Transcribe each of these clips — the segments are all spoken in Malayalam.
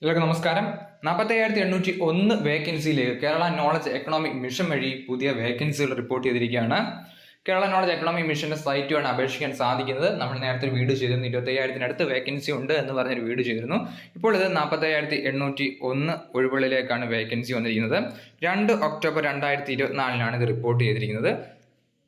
എല്ലാവർക്കും നമസ്കാരം. നാൽപ്പത്തി അയ്യായിരത്തി എണ്ണൂറ്റി ഒന്ന് വേക്കൻസിയിലേക്ക് കേരള നോളജ് എക്കണോമിക് മിഷൻ വഴി പുതിയ വേക്കൻസികൾ റിപ്പോർട്ട് ചെയ്തിരിക്കുകയാണ്. കേരള നോളജ് എക്കണോമിക് മിഷന്റെ സൈറ്റുമാണ് അപേക്ഷിക്കാൻ സാധിക്കുന്നത് നമ്മൾ നേരത്തെ ഒരു വീഡിയോ ചെയ്തിരുന്നു. ഇരുപത്തി അയ്യായിരത്തിനടുത്ത് വേക്കൻസി ഉണ്ട് എന്ന് പറഞ്ഞൊരു വീട് ചെയ്തിരുന്നു. ഇപ്പോൾ ഇത് നാൽപ്പത്തി അയ്യായിരത്തി എണ്ണൂറ്റി ഒന്ന് ഒഴിവുകളിലേക്കാണ് വേക്കൻസി വന്നിരിക്കുന്നത്. രണ്ട് ഒക്ടോബർ രണ്ടായിരത്തി ഇരുപത്തിനാലിനാണ് ഇത് റിപ്പോർട്ട് ചെയ്തിരിക്കുന്നത്.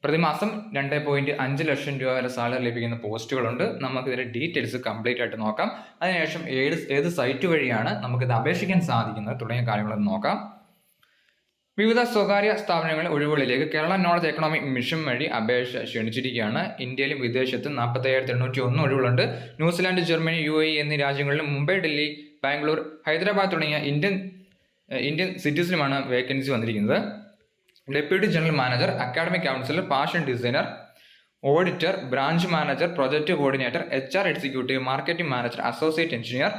പ്രതിമാസം രണ്ട് പോയിന്റ് അഞ്ച് ലക്ഷം രൂപ വരെ സാലറി ലഭിക്കുന്ന പോസ്റ്റുകളുണ്ട്. നമുക്ക് ഇതിന്റെ ഡീറ്റെയിൽസ് കംപ്ലീറ്റ് ആയിട്ട് നോക്കാം. അതിനുശേഷം ഏത് ഏത് സൈറ്റ് വഴിയാണ് നമുക്ക് ഇത് അപേക്ഷിക്കാൻ സാധിക്കുന്നത് തുടങ്ങിയ കാര്യങ്ങളൊന്ന് നോക്കാം. വിവിധ സ്വകാര്യ സ്ഥാപനങ്ങളിൽ ഒഴിവുകളിലേക്ക് കേരള നോളജ് എക്കണോമിക് മിഷൻ വഴി അപേക്ഷ ക്ഷണിച്ചിരിക്കുകയാണ്. ഇന്ത്യയിലും വിദേശത്തും നാൽപ്പത്തയ്യായിരത്തി എണ്ണൂറ്റി ഒന്ന് ഒഴിവുകളുണ്ട്. New Zealand Germany U A എന്നീ രാജ്യങ്ങളിലും മുംബൈ ഡൽഹി ബാംഗ്ലൂർ ഹൈദരാബാദ് തുടങ്ങിയ ഇന്ത്യൻ ഇന്ത്യൻ സിറ്റീസിലുമാണ് വേക്കൻസി വന്നിരിക്കുന്നത്. Deputy general manager academic counsellor fashion designer auditor branch manager project coordinator H R executive marketing manager associate engineer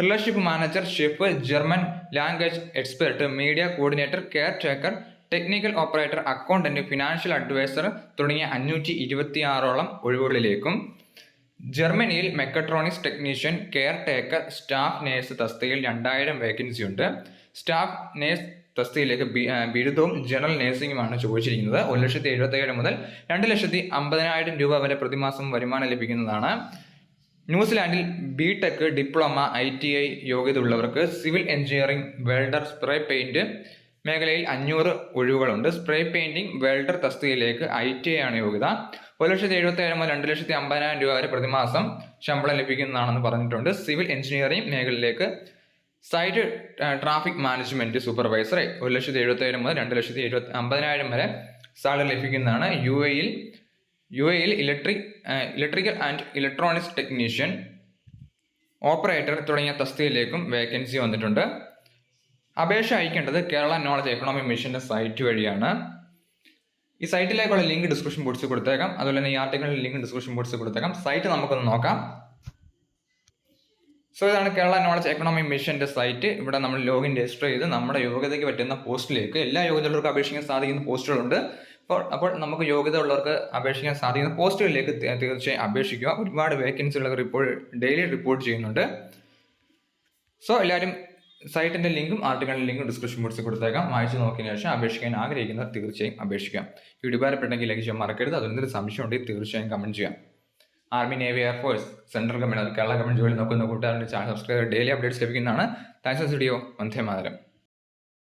relationship manager chef German language expert media coordinator care taker technical operator accountant financial advisor തുടങ്ങിയ അഞ്ഞൂറ്റി ഇരുപത്തിയാറോളം ഒഴിവുകളിലേക്കും ജർമ്മനിയിൽ mechatronics technician care taker staff nurse തസ്തികയിൽ രണ്ടായിരം വേക്കൻസി ഉണ്ട് സ്റ്റാഫ് നേഴ്സ് തസ്തികയിലേക്ക് ബിരുദവും ജനറൽ നേഴ്സിംഗുമാണ് ചോദിച്ചിരിക്കുന്നത്. ഒരു ലക്ഷത്തി എഴുപത്തേഴ് മുതൽ രണ്ട് ലക്ഷത്തി അമ്പതിനായിരം രൂപ വരെ പ്രതിമാസം വരുമാനം ലഭിക്കുന്നതാണ്. ന്യൂസിലാൻഡിൽ B tech diploma I T I യോഗ്യത ഉള്ളവർക്ക് civil engineering welder spray paint മേഖലയിൽ അഞ്ഞൂറ് ഒഴിവുകളുണ്ട്. സ്പ്രേ പെയിന്റിംഗ് വെൽഡർ തസ്തികയിലേക്ക് ഐ ടി ഐ ആണ് യോഗ്യത. ഒരു ലക്ഷത്തി എഴുപത്തി ഏഴ് മുതൽ രണ്ട് ലക്ഷത്തി അമ്പതിനായിരം രൂപ വരെ പ്രതിമാസം ശമ്പളം ലഭിക്കുന്നതാണെന്ന് പറഞ്ഞിട്ടുണ്ട്. സിവിൽ എഞ്ചിനീയറിംഗ് മേഖലയിലേക്ക് സൈറ്റ് ട്രാഫിക് മാനേജ്മെന്റ് സൂപ്പർവൈസറെ ഒരു ലക്ഷത്തി എഴുപത്തേഴ് മുതൽ രണ്ട് ലക്ഷത്തി എഴുപത്തി അമ്പതിനായിരം വരെ സാലറി ലഭിക്കുന്നതാണ് യു എയിൽ യു എയിൽ electric electrical and electronics technician operator തുടങ്ങിയ തസ്തികയിലേക്കും വേക്കൻസി വന്നിട്ടുണ്ട്. അപേക്ഷ അയക്കേണ്ടത് കേരള നോളജ് എക്കണോമിക് മിഷന്റെ സൈറ്റ് വഴിയാണ്. ഈ സൈറ്റിലേക്കുള്ള ലിങ്ക് ഡിസ്ക്രിപ്ഷൻ ബോക്സിൽ കൊടുത്തേക്കാം. അതുപോലെ തന്നെ ഈ ആർട്ടിക്കിളിന്റെ ലിങ്ക് ഡിസ്ക്രിപ്ഷൻ ബോക്സിൽ കൊടുത്തേക്കാം. സൈറ്റ് നമുക്കൊന്ന് നോക്കാം. സോ ഇതാണ് കേരള നോളജ് എക്കണോമി മിഷന്റെ സൈറ്റ് ഇവിടെ നമ്മൾ ലോഗിൻ രജിസ്റ്റർ ചെയ്ത് നമ്മുടെ യോഗ്യതയ്ക്ക് പറ്റുന്ന പോസ്റ്റിലേക്ക് എല്ലാ യോഗ്യതയുള്ളവർക്ക് അപേക്ഷിക്കാൻ സാധിക്കുന്ന പോസ്റ്റുകളുണ്ട് അപ്പോൾ അപ്പോൾ നമുക്ക് യോഗ്യത ഉള്ളവർക്ക് അപേക്ഷിക്കാൻ സാധിക്കുന്ന പോസ്റ്റുകളിലേക്ക് തീർച്ചയായും അപേക്ഷിക്കുക. ഒരുപാട് വേക്കൻസികൾ റിപ്പോർട്ട് ഡെയിലി റിപ്പോർട്ട് ചെയ്യുന്നുണ്ട്. സോ എല്ലാവരും സൈറ്റിന്റെ ലിങ്കും ആർട്ടിക്കളിന്റെ ലിങ്കും ഡിസ്ക്രിപ്ഷൻ ബോക്സിൽ കൊടുത്തേക്കാം. വായിച്ചു നോക്കിയതിന് ശേഷം അപേക്ഷിക്കാൻ ആഗ്രഹിക്കുന്നവർ തീർച്ചയായും അപേക്ഷിക്കാം. വീഡിയോ ഉപകാരപ്പെട്ടെങ്കിൽ ലൈക്ക് ചെയ്യാൻ മറക്കരുത്. അതിനൊരു സംശയം ഉണ്ടെങ്കിൽ തീർച്ചയായും കമന്റ് ചെയ്യാം. Army navy air force central government Kerala government ജോലി നോക്കുന്ന കൂട്ടുകാരുടെ ചാനൽ സബ്സ്ക്രൈബ് ഡെയിലി അപ്ഡേറ്റ്സ് ലഭിക്കുന്നതാണ്. Thanks video Vande Mataram.